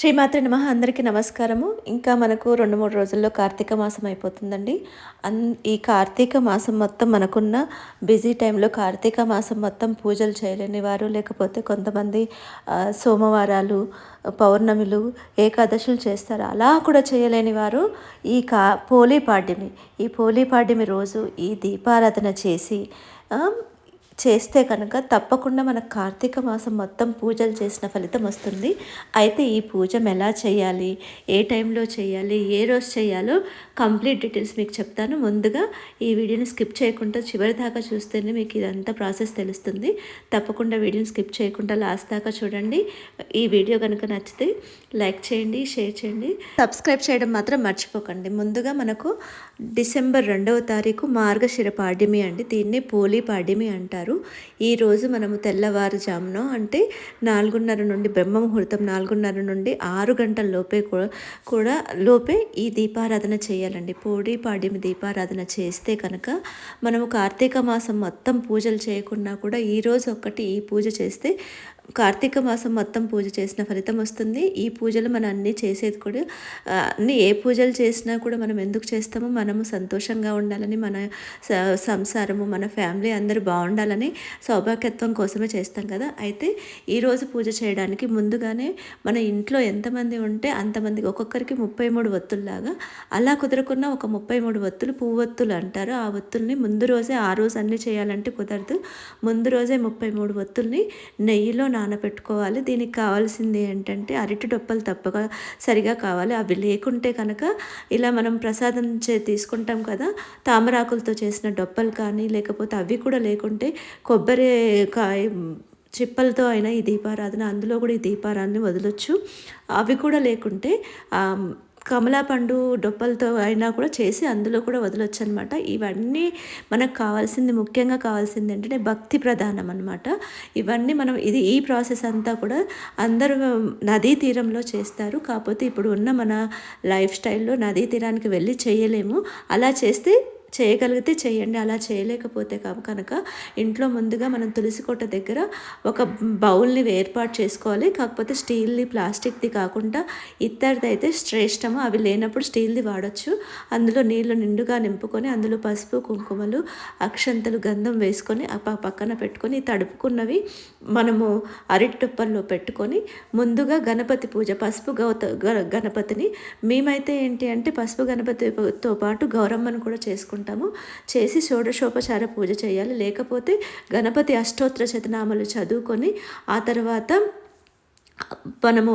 శ్రీమాత్రి నమ అందరికీ నమస్కారము. ఇంకా మనకు రెండు మూడు రోజుల్లో కార్తీక మాసం అయిపోతుందండి. అన్ ఈ కార్తీక మాసం మొత్తం మనకున్న బిజీ టైంలో కార్తీక మాసం మొత్తం పూజలు చేయలేని వారు లేకపోతే కొంతమంది సోమవారాలు పౌర్ణమిలు ఏకాదశులు చేస్తారు. అలా కూడా చేయలేని వారు ఈ కా పోలీ పాడ్యమి. ఈ పోలీ పాడ్యమి రోజు ఈ దీపారాధన చేసి చేస్తే కనుక తప్పకుండా మన కార్తీక మాసం మొత్తం పూజలు చేసిన ఫలితం వస్తుంది. అయితే ఈ పూజ ఎలా చేయాలి? ఏ టైంలో చేయాలి? ఏ రోజు చేయాలో కంప్లీట్ డీటెయిల్స్ మీకు చెప్తాను. ముందుగా ఈ వీడియోని స్కిప్ చేయకుండా చివరి దాకా చూస్తేనే మీకు ఇదంతా ప్రాసెస్ తెలుస్తుంది. తప్పకుండా వీడియోని స్కిప్ చేయకుండా లాస్ట్ దాకా చూడండి. ఈ వీడియో కనుక నచ్చితే లైక్ చేయండి షేర్ చేయండి. సబ్స్క్రైబ్ చేయడం మాత్రం మర్చిపోకండి. ముందుగా మనకు డిసెంబర్ రెండవ తారీఖు మార్గశిర పాడ్యమి అండి. దీన్ని పోలీ పాడ్యమి అంటారు. ఈ ఈరోజు మనము తెల్లవారుజామున అంటే నాలుగున్నర నుండి బ్రహ్మ ముహూర్తం నాలుగున్నర నుండి ఆరు గంటల లోపే కూడా లోపే ఈ దీపారాధన చేయాలండి. పోడి పాడ్యమి దీపారాధన చేస్తే కనుక మనము కార్తీక మాసం మొత్తం పూజలు చేయకుండా కూడా ఈరోజు ఒక్కటి ఈ పూజ చేస్తే కార్తీక మాసం మొత్తం పూజ చేసిన ఫలితం వస్తుంది. ఈ పూజలు మనం అన్నీ చేసేది కూడా అన్నీ అన్ని ఏ పూజలు చేసినా కూడా మనం ఎందుకు చేస్తామో మనము సంతోషంగా ఉండాలని మన స- సంసారము మన ఫ్యామిలీ అందరూ బాగుండాలని సౌభాగ్యత్వం కోసమే చేస్తాం కదా. అయితే ఈరోజు పూజ చేయడానికి ముందుగానే మన ఇంట్లో ఎంతమంది ఉంటే అంతమందికి ఒక్కొక్కరికి ముప్పై మూడు ఒత్తుల్లాగా అలా కుదరకున్న ఒక ముప్పై మూడు ఒత్తులు పువ్వొత్తులు అంటారు. ఆ ఒత్తుల్ని ముందు రోజే ఆ రోజు అన్నీ చేయాలంటే కుదరదు. ముందు రోజే ముప్పై మూడు ఒత్తుల్ని నెయ్యిలో నానబెట్టుకోవాలి. దీనికి కావాల్సింది ఏంటంటే అరటి డొప్పలు తప్పగా సరిగా కావాలి. అవి లేకుంటే కనుక ఇలా మనం ప్రసాదం చే తీసుకుంటాం కదా తామరాకులతో చేసిన డొప్పలు కానీ లేకపోతే అవి కూడా లేకుంటే కొబ్బరి కాయ చిప్పలతో అయినా ఈ దీపారాధన అందులో కూడా ఈ దీపారాన్ని వదలొచ్చు. అవి కూడా లేకుంటే కమలా పండు డొప్పలతో అయినా కూడా చేసి అందులో కూడా వదలొచ్చు అనమాట ఇవన్నీ మనకు కావాల్సింది ముఖ్యంగా కావాల్సింది ఏంటంటే భక్తి ప్రధానం అనమాట ఇవన్నీ మనం ఇది ఈ ప్రాసెస్ అంతా కూడా అందరూ నదీ తీరంలో చేస్తారు. కాకపోతే ఇప్పుడు ఉన్న మన లైఫ్ స్టైల్లో నదీ తీరానికి వెళ్ళి చేయలేము. అలా చేస్తే చేయగలిగితే చేయండి అలా చేయలేకపోతే కనుక ఇంట్లో ముందుగా మనం తులసి కోట దగ్గర ఒక బౌల్ని ఏర్పాటు చేసుకోవాలి. కాకపోతే స్టీల్ది ప్లాస్టిక్ది కాకుండా ఇత్తడిది అయితే శ్రేష్టము. అవి లేనప్పుడు స్టీల్ది వాడచ్చు. అందులో నీళ్ళు నిండుగా నింపుకొని అందులో పసుపు కుంకుమలు అక్షంతలు గంధం వేసుకొని పక్కన పెట్టుకొని తడుపుకున్నవి మనము అరిటుప్పల్లో పెట్టుకొని ముందుగా గణపతి పూజ పసుపు గౌత గ- గణపతిని. మేమైతే ఏంటి అంటే పసుపు గణపతితో పాటు గౌరమ్మను కూడా చేసుకుంటాం. చేసుకుంటాము. చేసి షోడశోపచార పూజ చేయాలి. లేకపోతే గణపతి అష్టోత్తర శతనామాలు చదువుకొని ఆ తర్వాత మనము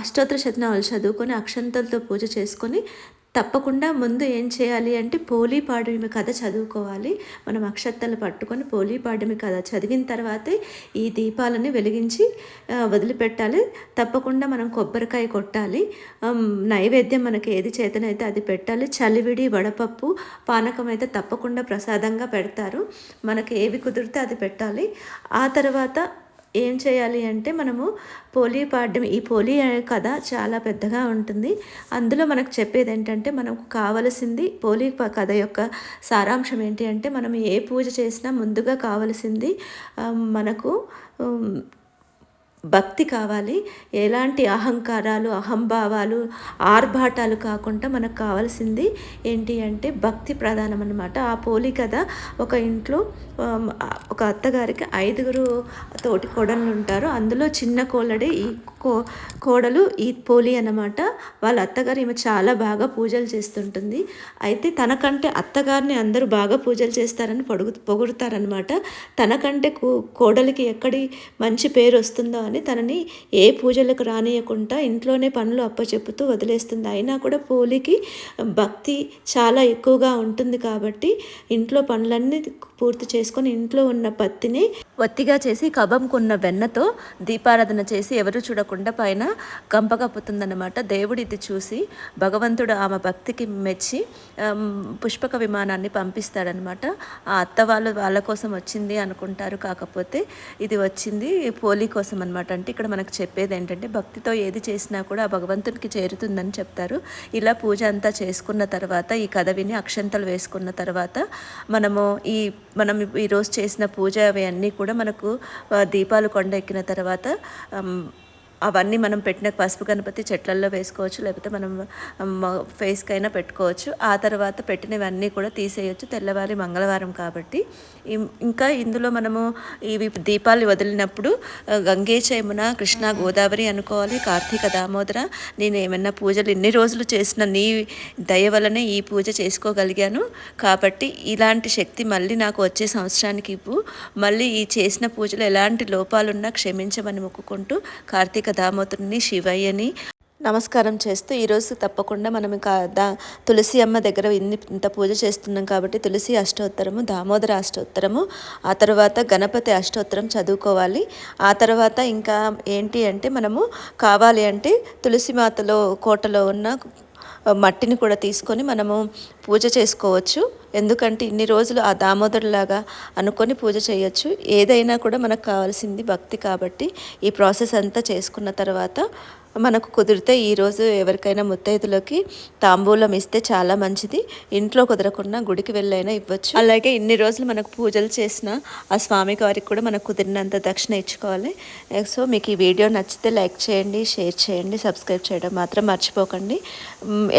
అష్టోత్తర శతనాలు చదువుకొని అక్షంతలతో పూజ చేసుకొని తప్పకుండా ముందు ఏం చేయాలి అంటే పోలీ కథ చదువుకోవాలి. మనం అక్షత్తలు పట్టుకొని పోలీ కథ చదివిన తర్వాతే ఈ దీపాలని వెలిగించి వదిలిపెట్టాలి. తప్పకుండా మనం కొబ్బరికాయ కొట్టాలి. నైవేద్యం మనకి ఏది చేతనైతే అది పెట్టాలి. చలివిడి వడపప్పు పానకం అయితే తప్పకుండా ప్రసాదంగా పెడతారు. మనకి ఏవి కుదిరితే అది పెట్టాలి. ఆ తర్వాత ఏం చేయాలి అంటే మనము పోలీ పాడ్యం ఈ పోలీ అనే కథ చాలా పెద్దగా ఉంటుంది. అందులో మనకు చెప్పేది ఏంటంటే మనకు కావలసింది పోలీ కథ యొక్క సారాంశం ఏంటి అంటే మనం ఏ పూజ చేసినా ముందుగా కావలసింది మనకు భక్తి కావాలి. ఎలాంటి అహంకారాలు అహంభావాలు ఆర్భాటాలు కాకుండా మనకు కావాల్సింది ఏంటి అంటే భక్తి ప్రధానం అనమాట ఆ పోలి కథ ఒక ఇంట్లో ఒక అత్తగారికి ఐదుగురు తోటి కోడళ్ళు ఉంటారు. అందులో చిన్న కోళ్ళడే ఈ కో కోడలు ఈ పోలి అనమాట వాళ్ళ అత్తగారు ఈమె చాలా బాగా పూజలు చేస్తుంటుంది. అయితే తనకంటే అత్తగారిని అందరూ బాగా పూజలు చేస్తారని పొడుగు పొగుడుతారనమాట తనకంటే కో కోడలికి ఎక్కడి మంచి పేరు వస్తుందో అని తనని ఏ పూజలకు రానియకుండా ఇంట్లోనే పనులు అప్పచెప్పుతూ వదిలేస్తుంది. అయినా కూడా పోలికి భక్తి చాలా ఎక్కువగా ఉంటుంది కాబట్టి ఇంట్లో పనులన్నీ పూర్తి చేసుకొని ఇంట్లో ఉన్న పత్తిని ఒత్తిగా చేసి కబంకున్న వెన్నతో దీపారాధన చేసి ఎవరు చూడకుండా పైన గంప దేవుడు ఇది చూసి భగవంతుడు ఆమె భక్తికి మెచ్చి పుష్పక విమానాన్ని పంపిస్తాడనమాట ఆ అత్త వాళ్ళు వాళ్ళ కోసం వచ్చింది అనుకుంటారు. కాకపోతే ఇది వచ్చింది పోలీ కోసం అనమాట అంటే ఇక్కడ మనకు చెప్పేది ఏంటంటే భక్తితో ఏది చేసినా కూడా ఆ భగవంతునికి చేరుతుందని చెప్తారు. ఇలా పూజ అంతా చేసుకున్న తర్వాత ఈ కథ విని అక్షంతలు వేసుకున్న తర్వాత మనము ఈ మనం ఈరోజు చేసిన పూజ అవి అన్నీ కూడా మనకు దీపాలు కొండ ఎక్కిన తర్వాత అవన్నీ మనం పెట్టిన పసుపు గణపతి చెట్లల్లో వేసుకోవచ్చు లేకపోతే మనం ఫేస్కైనా పెట్టుకోవచ్చు. ఆ తర్వాత పెట్టినవన్నీ కూడా తీసేయచ్చు. తెల్లవారి మంగళవారం కాబట్టి. ఇంకా ఇందులో మనము ఇవి దీపాలు వదిలినప్పుడు ఆ, గంగే చయమున కృష్ణ గోదావరి అనుకోవాలి కార్తీక దామోదర. నేను ఏమన్నా పూజలు ఇన్ని రోజులు చేసిన నీ దయ వలనే ఈ పూజ చేసుకోగలిగాను. కాబట్టి ఇలాంటి శక్తి మళ్ళీ నాకు వచ్చే సంవత్సరానికి ఇవ్వు. మళ్ళీ ఈ చేసిన పూజలు ఎలాంటి లోపాలున్నా క్షమించమని మొక్కుకుంటూ కార్తీక దామోదరుని శివయ్యని నమస్కారం చేస్తూ ఈరోజు తప్పకుండా మనం ఇంకా దా తులసి అమ్మ దగ్గర ఇన్ని ఇంత పూజ చేస్తున్నాం కాబట్టి తులసి అష్టోత్తరము దామోదర అష్టోత్తరము ఆ తర్వాత గణపతి అష్టోత్తరం చదువుకోవాలి. ఆ తర్వాత ఇంకా ఏంటి అంటే మనము కావాలి అంటే తులసి మాతలో కోటలో ఉన్న మట్టిని కూడా తీసుకొని మనము పూజ చేసుకోవచ్చు. ఎందుకంటే ఇన్ని రోజులు ఆ దామోదరులాగా అనుకొని పూజ చేయొచ్చు. ఏదైనా కూడా మనకు కావాల్సింది భక్తి కాబట్టి ఈ ప్రాసెస్ అంతా చేసుకున్న తర్వాత మనకు కుదిరితే ఈరోజు ఎవరికైనా ముత్తైదులకి తాంబూలం ఇస్తే చాలా మంచిది. ఇంట్లో కుదరకుండా గుడికి వెళ్ళైనా ఇవ్వచ్చు. అలాగే ఇన్ని రోజులు మనకు పూజలు చేసిన ఆ స్వామి వారికి కూడా మనకు కుదిరినంత దక్షిణ ఇచ్చుకోవాలి. సో మీకు ఈ వీడియో నచ్చితే లైక్ చేయండి షేర్ చేయండి సబ్స్క్రైబ్ చేయడం మాత్రం మర్చిపోకండి.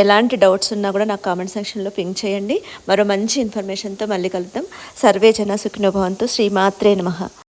ఎలాంటి డౌట్స్ ఉన్నా కూడా నాకు కామెంట్ సెక్షన్లో పింక్ చేయండి. మరో మంచి ఇన్ఫర్మేషన్తో మళ్ళీ కలుద్దాం. సర్వే జన సుఖినోభవంతు శ్రీమాత్రే నమః.